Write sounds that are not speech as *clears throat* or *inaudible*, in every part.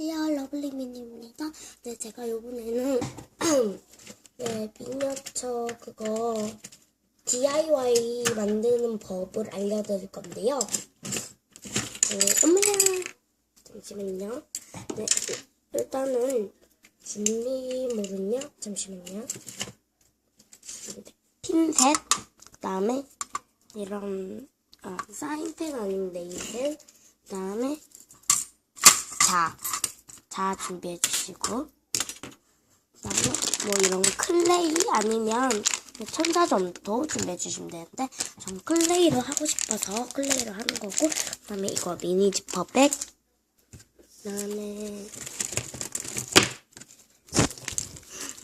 안녕하세요, 러블리미니입니다. 네, 제가 이번에는 *clears throat* 네, 미니어처 그거 DIY 만드는 법을 알려드릴 건데요. 네, 어머야, 잠시만요. 네, 일단은 준비물은요. 잠시만요. 핀셋, 그 다음에 이런 아, 사인펜 아닌 네일펜, 그 다음에 자, 자 준비해 주시고 그다음에 뭐 이런 클레이 아니면 천사점도 준비해 주시면 되는데 전 클레이로 하고 싶어서 클레이로 하는 거고 그다음에 이거 미니 지퍼백 그다음에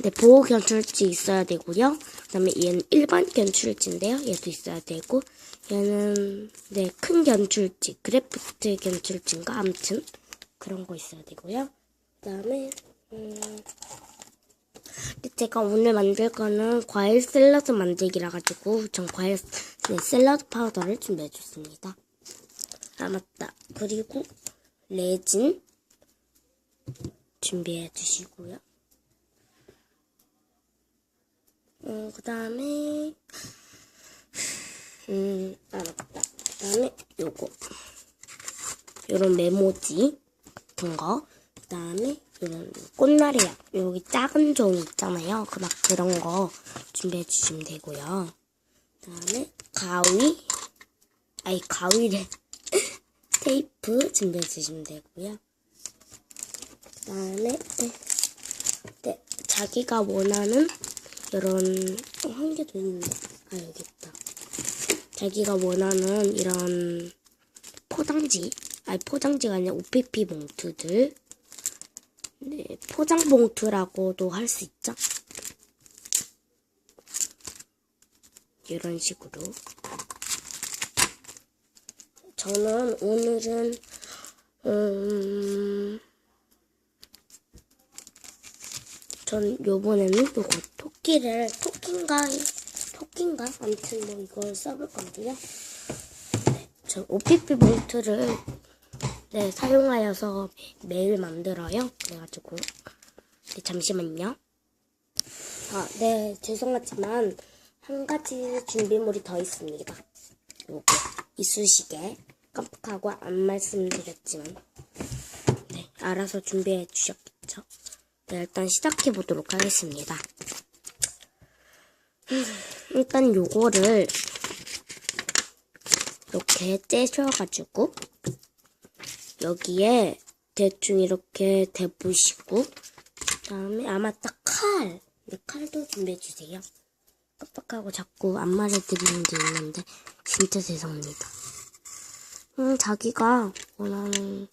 네, 보호 견출지 있어야 되고요. 그다음에 얘는 일반 견출지인데요. 얘도 있어야 되고 얘는 네, 큰 견출지, 그래프트 견출지인가 아무튼 그런 거 있어야 되고요. 그다음에 음, 제가 오늘 만들 거는 과일 샐러드 만들기라 가지고 전 과일 네, 샐러드 파우더를 준비해 줬습니다. 아 맞다. 그리고 레진 준비해 주시고요. 어, 그 다음에, 음, 아, 맞다. 그 다음에, 요거. 요런 메모지 같은 거. 그 다음에, 요런 꽃나래약. 여기 작은 종이 있잖아요. 그 막 그런 거 준비해 주시면 되고요. 그 다음에, 가위. 아니, 가위래. *laughs* 테이프 준비해 주시면 되고요. 그 다음에, 네. 네, 자기가 원하는 이런 어, 한개 더 있는데 아 여기 있다 자기가 원하는 이런 포장지 아니 포장지가 아니라 OPP 봉투들 네 포장 봉투라고도 할 수 있죠? 이런 식으로. 저는 오늘은 음 전 요번에는 요거 토끼를 토끼인가 토끼인가? 아무튼 뭐 이걸 써볼 건데요. 네, 저 OPP 봉투를 네 사용하여서 매일 만들어요. 그래가지고 네, 잠시만요. 아, 네 죄송하지만 한 가지 준비물이 더 있습니다. 요거 이쑤시개 깜빡하고 안 말씀드렸지만 네 알아서 준비해 주셨겠죠. 네, 일단 시작해 보도록 하겠습니다. 음, 일단 요거를 이렇게 째셔가지고 여기에 대충 이렇게 대보시고 그다음에 아마 딱 칼, 네, 칼도 준비해 주세요. 깜빡하고 자꾸 안 말해드리는 게 있는데 진짜 죄송합니다. 음, 자기가 원하는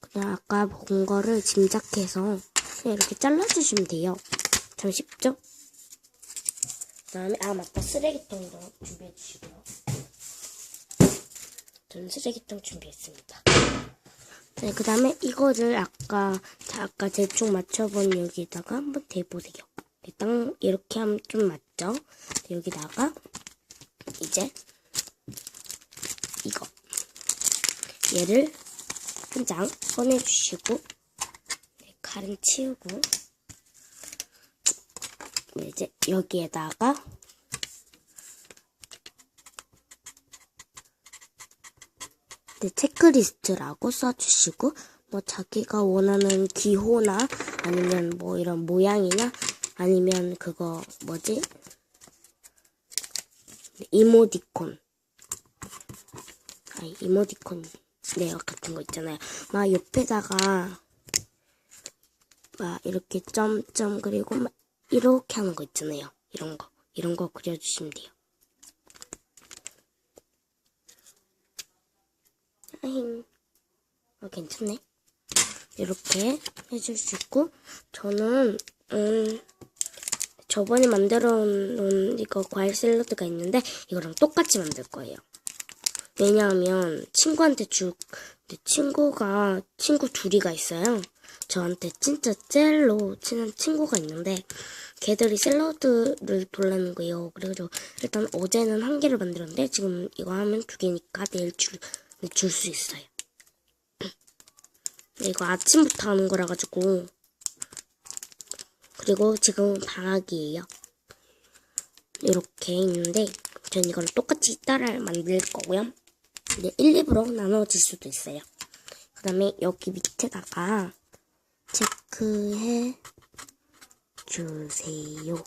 그냥 아까 본 거를 짐작해서 그냥 이렇게 잘라주시면 돼요. 참 쉽죠? 그 다음에, 아, 맞다. 쓰레기통도 준비해 주시고요. 저는 쓰레기통 준비했습니다. 네, 그 다음에 이거를 아까, 자, 아까 대충 맞춰본 여기다가 한번 대보세요. 네, 딱 이렇게 하면 좀 맞죠? 네, 여기다가, 이제, 이거. 얘를 한 장 꺼내주시고, 칼은 치우고 이제 여기에다가 네, 체크리스트라고 써주시고 뭐 자기가 원하는 기호나 아니면 뭐 이런 모양이나 아니면 그거 뭐지 이모디콘 아니 이모디콘 네 같은 거 있잖아요 막 옆에다가 막 이렇게 점점 그리고 막 이렇게 하는 거 있잖아요. 이런 거 이런 거 그려주시면 돼요. 아잉, 어, 괜찮네. 이렇게 해줄 수 있고 저는 음 저번에 만들어 놓은 이거 과일 샐러드가 있는데 이거랑 똑같이 만들 거예요. 왜냐하면 친구한테 줄, 내 친구가 친구 둘이가 있어요. 저한테 진짜 젤로 친한 친구가 있는데 걔들이 샐러드를 돌라는 거예요. 그래가지고 일단 어제는 한 개를 만들었는데 지금 이거 하면 두 개니까 내일 줄 줄 수 있어요. *clears throat* 이거 아침부터 하는 거라 가지고 그리고 지금 방학이에요. 이렇게 있는데 전 이걸 똑같이 따라 만들 거고요. 근데 1, 2부로 나눠질 수도 있어요. 그 다음에 여기 밑에다가 체크해 주세요.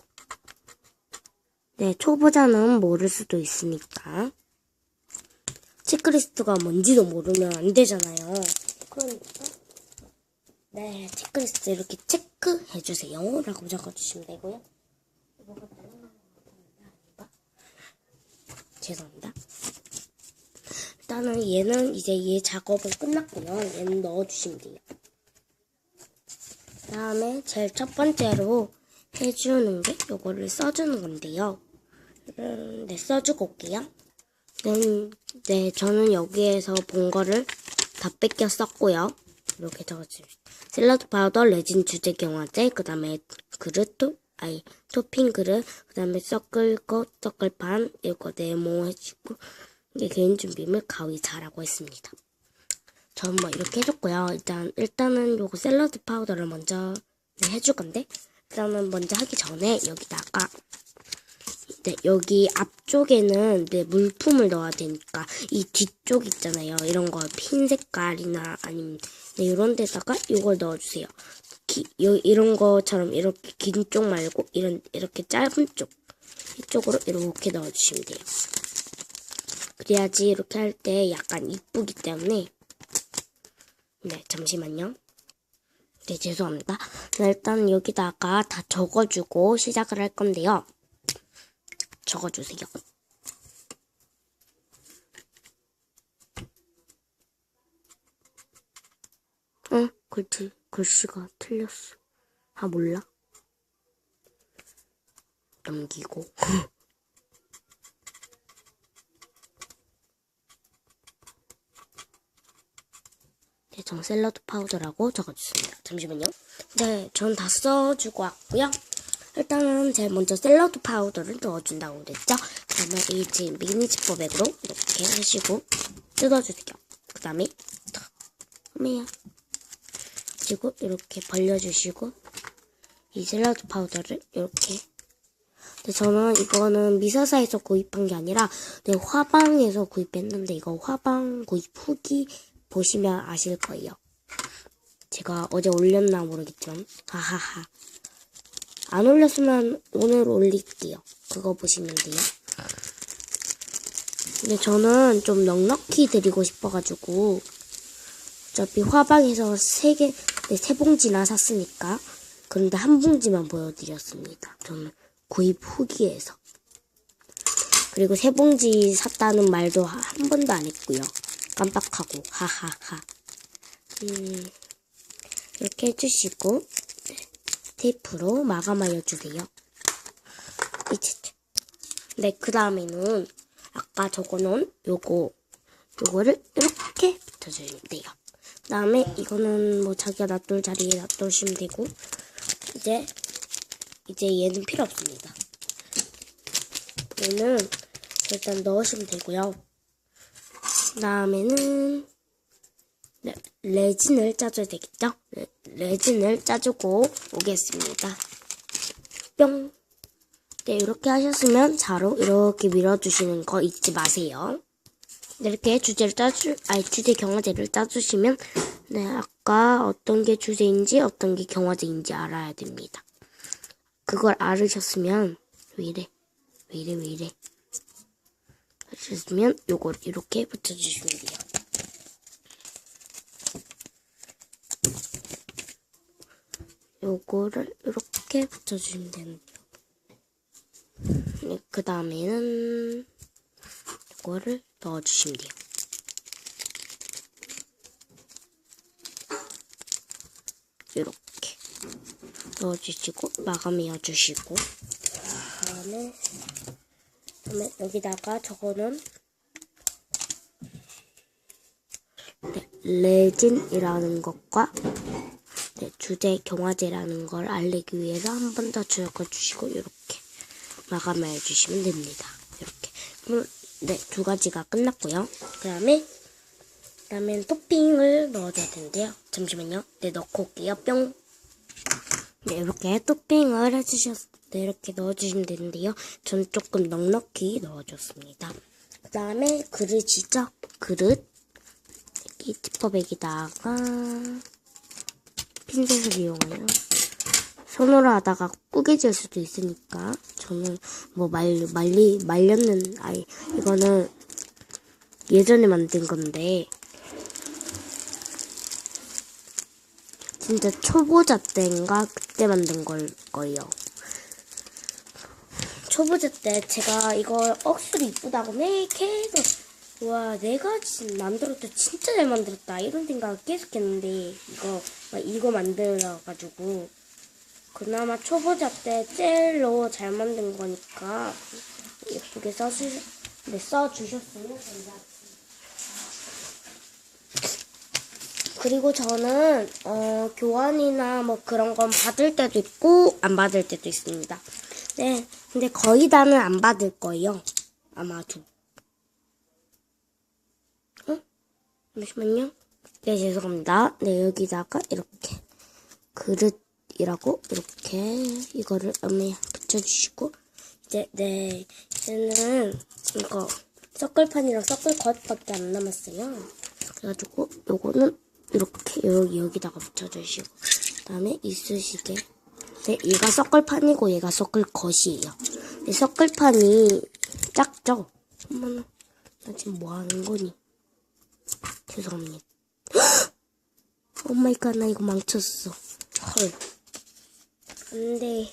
네, 초보자는 모를 수도 있으니까. 체크리스트가 뭔지도 모르면 안 되잖아요. 그러니까, 네, 체크리스트 이렇게 체크해 주세요. 라고 적어주시면 되고요. 죄송합니다. 일단은 얘는 이제 얘 작업은 끝났고요. 얘는 넣어주시면 돼요. 다음에 제일 첫 번째로 해주는 게 요거를 써주는 건데요. 음, 네, 써주고 올게요. 네, 네, 저는 여기에서 본 거를 다 뺏겨 썼고요. 이렇게 적어주세요. 샐러드 파우더, 레진 주제 경화제, 그 다음에 그릇, 또, 아니, 토핑 그릇, 그 다음에 섞을 것, 섞을 판, 이거 네모 해주고, 이게 개인 준비물 가위 자라고 했습니다. 전뭐 이렇게 해줬고요. 일단, 일단은 요거 샐러드 파우더를 먼저 네, 해줄 건데, 일단은 먼저 하기 전에 여기다가, 네, 여기 앞쪽에는 네, 물품을 넣어야 되니까 이 뒤쪽 있잖아요. 이런 거 핀 색깔이나 아니면 네, 이런 데다가 이걸 넣어주세요. 기, 요, 이런 것처럼 이렇게 긴 쪽 말고 이런 이렇게 짧은 쪽 이쪽으로 이렇게 넣어주시면 돼요. 그래야지 이렇게 할 때 약간 이쁘기 때문에 네 잠시만요. 네 죄송합니다. 네, 일단 여기다가 다 적어주고 시작을 할 건데요. 적어주세요. 응, 글씨, 글씨가 틀렸어. 아, 몰라? 넘기고. *laughs* 네, 전 샐러드 파우더라고 적어주습니다 잠시만요. 네, 전 다 써주고 왔고요. 일단은 제일 먼저 샐러드 파우더를 넣어준다고 그랬죠. 그 다음에 이 지금 미니 지퍼백으로 이렇게 하시고 뜯어주세요. 그 다음에 탁, 어메야. 그리고 이렇게 벌려주시고 이 샐러드 파우더를 이렇게 근데 저는 이거는 미사사에서 구입한 게 아니라 네, 화방에서 구입했는데 이거 화방 구입 후기 보시면 아실 거예요. 제가 어제 올렸나 모르겠지만 하하하 안 올렸으면 오늘 올릴게요. 그거 보시면 돼요. 근데 저는 좀 넉넉히 드리고 싶어가지고 어차피 화방에서 세 개, 네, 세 봉지나 샀으니까 그런데 한 봉지만 보여드렸습니다. 저는 구입 후기에서 그리고 세 봉지 샀다는 말도 하- 한 번도 안 했고요. 깜빡하고 하하하. 음, 이렇게 해주시고 네, 테이프로 마감하여 주세요. 네, 그 다음에는 아까 적어놓은 요거 요거를 이렇게 붙여주면 돼요. 그 다음에 이거는 뭐 자기가 놔둘 자리에 놔두시면 되고 이제 이제 얘는 필요 없습니다. 얘는 일단 넣으시면 되고요. 그 다음에는 네, 레진을 짜줘야 되겠죠? 레, 레진을 짜주고 오겠습니다. 뿅. 네, 이렇게 하셨으면 자로 이렇게 밀어주시는 거 잊지 마세요. 네, 이렇게 주제를 짜주, 아니, 주제 경화제를 짜주시면, 네, 아까 어떤 게 주제인지 어떤 게 경화제인지 알아야 됩니다. 그걸 알으셨으면, 왜 이래? 왜 이래, 왜 이래? 하셨으면, 요걸 이렇게 붙여주시면 돼요. 요거를 이렇게 붙여주시면 되는데요. 네, 그 다음에는 이거를 넣어주시면 돼요. 이렇게 넣어주시고 마감해 주시고 그다음에 그다음에 여기다가 저거는 네, 레진이라는 것과 네, 주제 경화제라는 걸 알리기 위해서 한 번 더 적어 주시고 이렇게 마감해 주시면 됩니다. 이렇게 네, 두 가지가 끝났고요. 그 다음에 그다음엔 토핑을 넣어줘야 되는데요. 잠시만요. 네, 넣고 올게요. 뿅. 네, 이렇게 토핑을 해주셨, 네, 이렇게 넣어주시면 되는데요. 전 조금 넉넉히 넣어줬습니다. 그 다음에 그릇이죠. 그릇. 이 지퍼백에다가 핀셋을 이용하여 손으로 하다가 꾸겨질 수도 있으니까 저는 뭐 말, 말리, 말렸는, 아이, 이거는 예전에 만든 건데 진짜 초보자 때인가 그때 만든 걸 거예요. 초보자 때 제가 이거 억수로 이쁘다고 매 계속 와 내가 진 만들었다 진짜 잘 만들었다 이런 생각을 계속 했는데 이거 막 이거 만들어 가지고 그나마 초보자 때 제일로 잘 만든 거니까 예쁘게 써주 네, 써주셨으면 감사합니다. 그리고 저는 어, 교환이나 뭐 그런 건 받을 때도 있고 안 받을 때도 있습니다. 네, 근데 거의 다는 안 받을 거예요. 아마도. 어? 잠시만요. 네, 죄송합니다. 네, 여기다가 이렇게 그릇이라고 이렇게 이거를 음에 붙여주시고 이제 네 이제는 이거 서클판이랑 서클컷밖에 안 남았어요. 그래가지고 요거는 이렇게 여기 여기다가 붙여주시고 그다음에 이쑤시개. 네, 얘가 서클판이고 얘가 서클컷이에요. 네, 서클판이 작죠? 어머나, 나 지금 뭐 하는 거니? 죄송합니다. 오마이갓, 나 이거 망쳤어. 헐. 안 돼.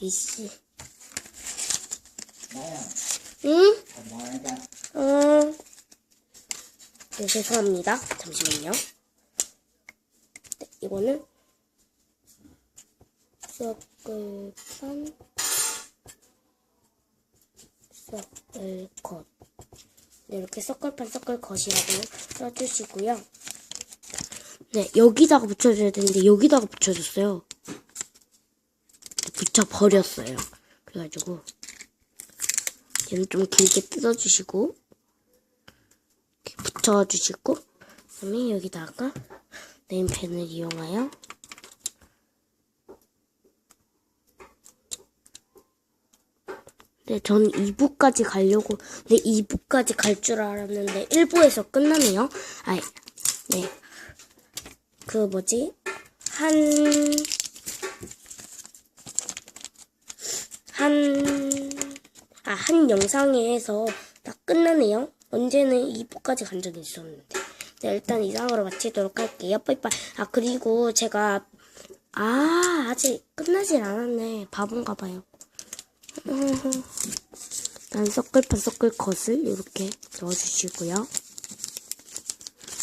이씨. 응? 응. 네, 죄송합니다. 잠시만요. 네, 이거는 서클판 서클컷 네, 이렇게 서클판 서클컷이라고 써주시고요. 네, 여기다가 붙여줘야 되는데 여기다가 붙여줬어요. 붙여버렸어요. 그래가지고 얘는 좀 길게 뜯어주시고 붙여주시고 그다음에 여기다가 네임펜을 이용하여 네, 전 2부까지 가려고, 네, 2부까지 갈 줄 알았는데, 1부에서 끝나네요. 아, 네. 그 뭐지? 한, 한, 아, 한 영상에서 딱 끝나네요. 언제는 2부까지 간 적이 있었는데. 네, 일단 이상으로 마치도록 할게요. 빠이빠이. 아, 그리고 제가, 아, 아직 끝나질 않았네. 바본가 봐요. *laughs* 난 섞을판 섞을 것을 이렇게 넣어주시고요.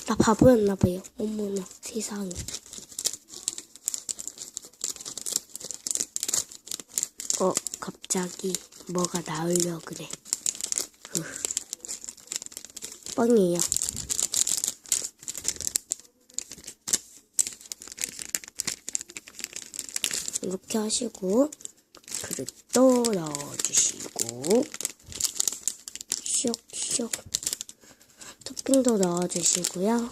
나 바보였나봐요. 어머나 세상에. 어 갑자기 뭐가 나오려 그래. 으. 뻥이에요. 이렇게 하시고 그릇도 넣어주시고 쇽쇽 토핑도 넣어주시고요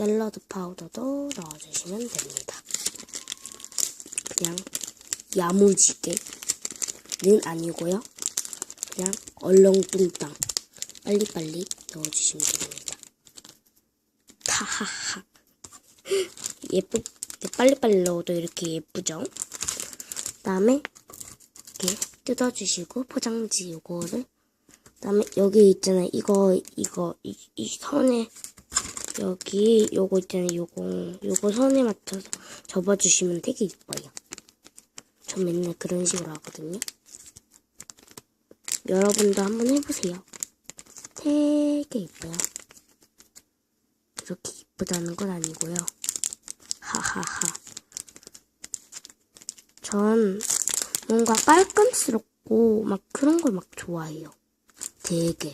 샐러드 파우더도 넣어주시면 됩니다. 그냥 야무지게는 아니고요. 그냥 얼렁뚱땅 빨리빨리 넣어주시면 됩니다. 타하하. *laughs* 예쁘 빨리빨리 넣어도 이렇게 예쁘죠? 그다음에 이렇게 뜯어주시고 포장지 요거를. 그다음에 여기 있잖아요. 이거 이거 이, 이 선에 여기 요거 있잖아요. 요거 요거 선에 맞춰서 접어주시면 되게 이뻐요. 저 맨날 그런 식으로 하거든요. 여러분도 한번 해보세요. 되게 이뻐요. 이렇게 이쁘다는 건 아니고요. 하하하. 전 뭔가 깔끔스럽고 막 그런 걸 막 좋아해요. 되게.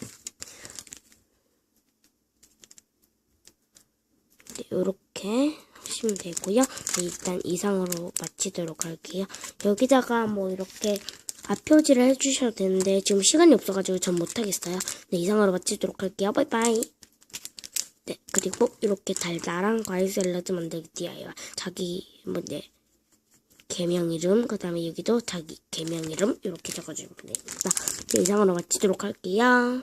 이렇게 하시면 되고요. 네, 일단 이상으로 마치도록 할게요. 여기다가 뭐 이렇게 앞표지를 해주셔도 되는데 지금 시간이 없어가지고 전 못하겠어요. 네, 이상으로 마치도록 할게요. 바이바이. 네, 그리고 이렇게 달달한 과일 샐러드 만들기 DIY. 자기 뭐 네. 개명 이름, 그 다음에 여기도 자기 개명 이름 이렇게 적어주면 됩니다. 네, 이상으로 마치도록 할게요.